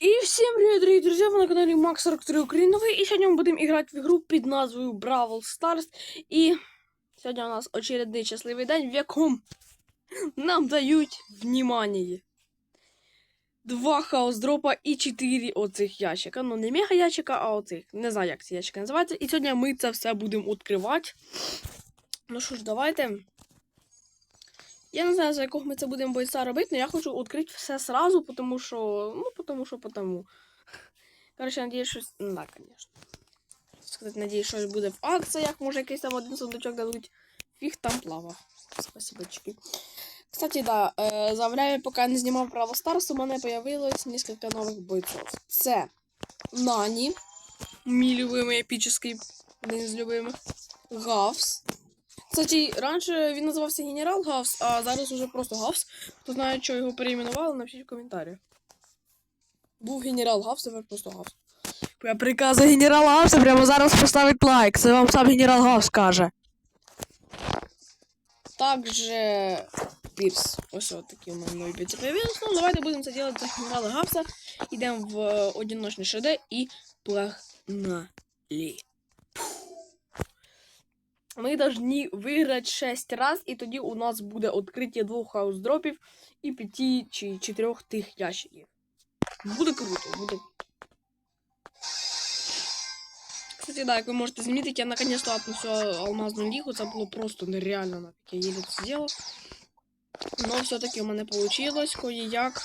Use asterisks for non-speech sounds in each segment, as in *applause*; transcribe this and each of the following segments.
И всем привет, дорогие друзья, вы на канале Макс 43 Украиновый, и сегодня мы будем играть в игру під назвою Бравл Stars, и сегодня у нас очередний щасливий день, в якому нам дають внимание. Два хаос дропа і чотири оцих ящика. Ну, не мега ящика, а оцих. Не знаю, як ці ящики називаються. І сьогодні ми це все будемо відкривати. Ну що ж, давайте. я не знаю, за якого ми це будемо бойця робити, але я хочу відкрити все сразу, тому що. Ну, тому що потому. Коротше, надіюсь, щось. Ну, так, звісно. Сказати, надіюсь, щось буде в акціях, може якийсь там один сундучок дадуть. Фіг там плавав. Спасибочки. Кстати, да, э, за время, пока я не знімав Право Старс, у мене появилось несколько нових бойцов. Це Нані, мій любимий епічний, один з любимих. Гавс. Кстати, раніше він називався Генерал Гавс, а зараз уже просто Гавс. Хто знає, що його перейменували, напишіть в коментарях. Був генерал Гавс, тепер просто Гавс. Я приказую генерала Гавса прямо зараз поставить лайк. Це вам сам генерал Гавс каже. Также Пірс. Ось от такі у нові бійці появились. Ну, давайте будемо це робити за генерала Гавса. Йдемо в е, одиночний ШД і погнали. Ми повинні виграти 6 раз, і тоді у нас буде відкриття двох хаус-дропів і п'яти чи чотирьох тих ящиків. Буде круто, буде. Кстати, да, як ви можете замітити, я наконец-то апну всю алмазну лігу. Це було просто нереально нафиг. Я еле це зробив. Но все-таки у мене получилось кое-як.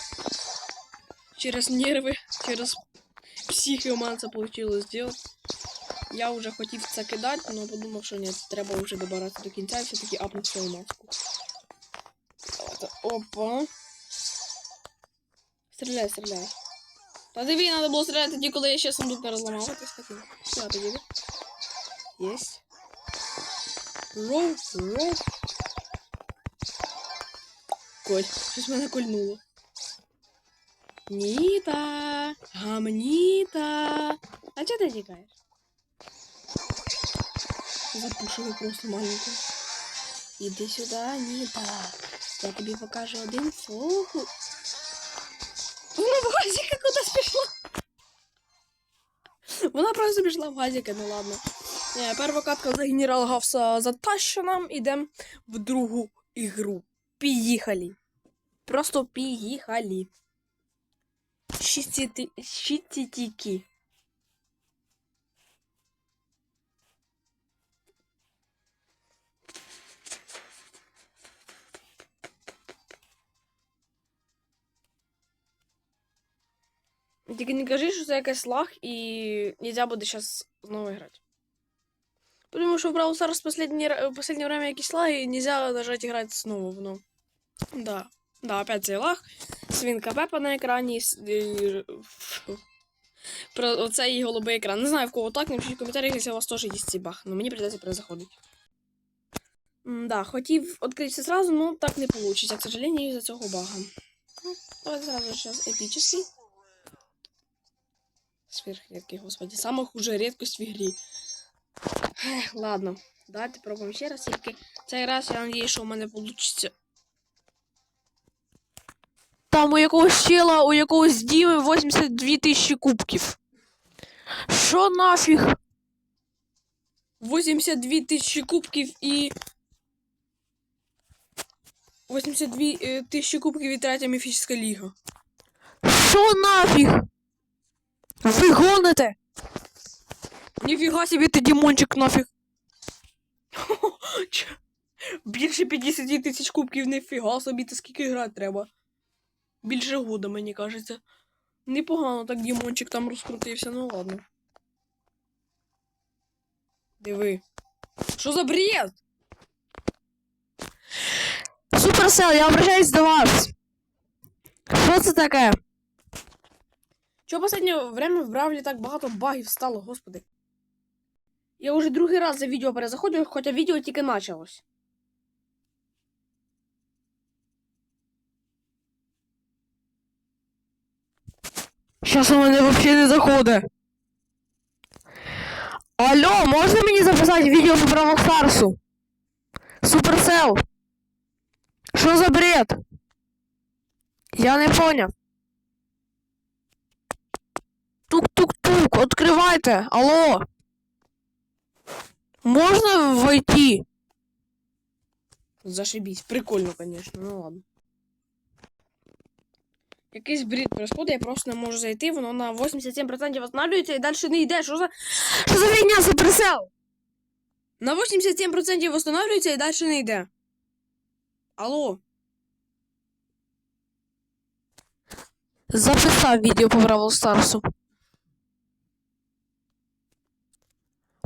Через нерви, через психи у мене це получилось зробити. Я вже хотів це кидати, але подумав, що ні, треба вже добиратися до кінця і все-таки апнути свою маску. Опа. Стріляй, стріляй. Та диви, треба було стріляти тоді, коли я ще сундук не розламав. Сюди тоді. Єсть. Роу, роу. Коль, щось мене кольнуло. Ніта, гамніта. А чого ти тікаєш? Запушили просто маленько. Іди сюди, Ніта. Я тобі покажу один фокус. Вона в газіка кудись пішла. Вона просто пішла в газіка, ну ладно. Не, перша катка за генерал Гавса затащена. Ідемо в другу ігру. Поїхали. Просто поїхали. Щитітики. Тільки не кажи, що це якийсь лаг і нельзя буде зараз знову грати. Потому что в Brawl Stars в последнее время якісь лаги, и нельзя нажать играть снова в ну. Да. Да, опять цей лаг. Свинка Пепа на екрані. і- *laughs* Про оцей голубий екран. Не знаю, в кого так, напишіть в коментарях, якщо у вас теж є цей баг. Но мені придеться перезаходити. Да, хотів відкрити все сразу, но так не получится, к сожалению, из-за цього бага. Ну, давайте сразу сейчас эпический. Сверхредкий, господи. Самая хуже редкость в игре. Ех, Ладно, давайте пробуємо ще раз. Тільки цей раз я надіюсь, що у мене вийде. Там у якогось чела, у якогось Діми 82 тисячі кубків. Що нафіг? 82 тисячі кубків і. 82 е, тисячі кубків і третя міфічна ліга. Що нафіг? Ви гоните? Ніфіга собі ти Дімончик нафіг. *laughs* Більше 50 тисяч кубків, ніфіга собі, та скільки грати треба. Більше года, мені кажеться. Непогано так Дімончик там розкрутився, ну ладно. Диви. Що за бред? Суперсел, я обращаюсь до вас. Що це таке? Чого в останнє время в Бравлі так багато багів стало, господи? Я уже другий раз за відео перезаходжу, хоча відео тільки почалось. Щас у мене взагалі не заходить. Алло, можна мені записати відео по Бравл Старсу? Суперсел. Що за бред? Я не поняв. відкривайте. Алло. Можна войти? Зашибись. Прикольно, конечно, ну ладно. Якийсь бред происходит, я просто не можу зайти, воно на 87% останавливається і далі не йде. Що за. Що за фігня за присел? На 87% встановлюється і далі не йде. Алло. Записав відео по Бравл Старсу.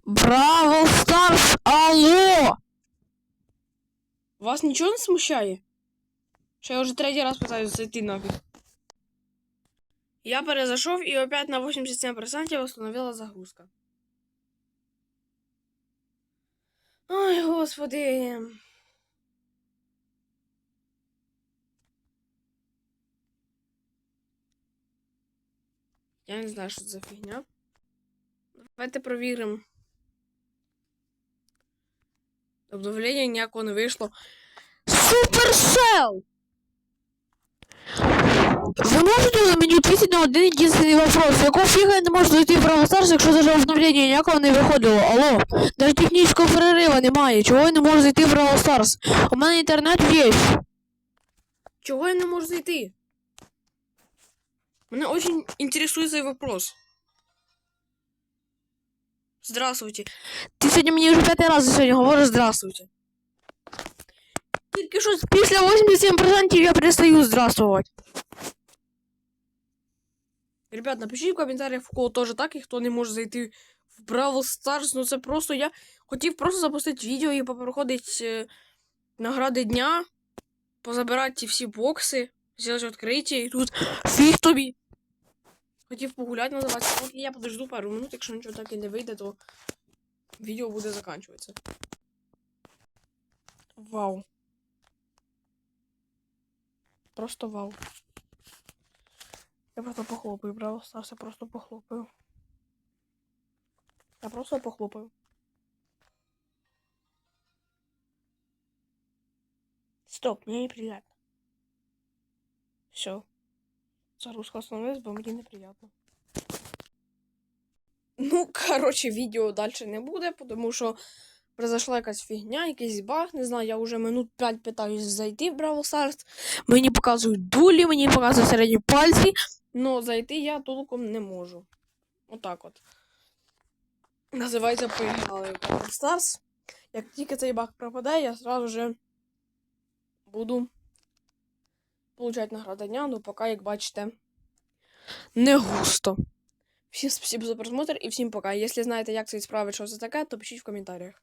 Бравл Старс, алло! Вас нічого не смущає? Що я вже третій раз питаюсь зайти нафіг. Я перезайшов і опять на 87% восстановила загрузка. Ой, господи. Я не знаю, що це за фігня. Давайте провіримо. Обновлення ніякого не вийшло. Суперсел! Ви можете мені відповісти на один єдиний вопрос. Якого фіга я не можу зайти в Бравл Старс, якщо даже обновлення ніякого не виходило? Алло, навіть технічного перериву немає. Чого я не можу зайти в Бравл Старс? У мене інтернет є. Чого я не можу зайти? Мене очень интересует цей вопрос. Здравствуйте. Ти сьогодні мені вже п'ятий раз сьогодні говориш здравствуйте. Тільки що після 87% я перестаю здравствувати. Ребят, напишіть в коментарях, в кого теж так, і хто не може зайти в Бравл Старс. Ну це просто я хотів просто запустити відео і попроходити е, награди дня, позабирати всі бокси, зробити відкриття, і тут фіг тобі. Хотів погуляти, називається. Поки я подожду пару минут, якщо нічого так і не вийде, то відео буде закінчуватися. Вау. Просто вау. Я просто похлопаю, браво, Старс, я просто похлопаю. Я просто похлопаю. Стоп, мне неприятно. Все. Загрузка остановилась, бо мені неприятно. Ну, короче, відео далі не буде, тому що произошла якась фігня, якийсь баг, не знаю, я вже минут 5 питаюсь зайти в Бравл Старс. Мені показують дулі, мені показують середні пальці, але зайти я толком не можу. Отак от. Називається поіграли в Бравл Старс. Як тільки цей баг пропадає, я сразу же буду получати наградання, ну поки, як бачите, не густо. Всім спасибо за просмотр і всім пока. Якщо знаєте, як це справити, що це таке, то пишіть в коментарях.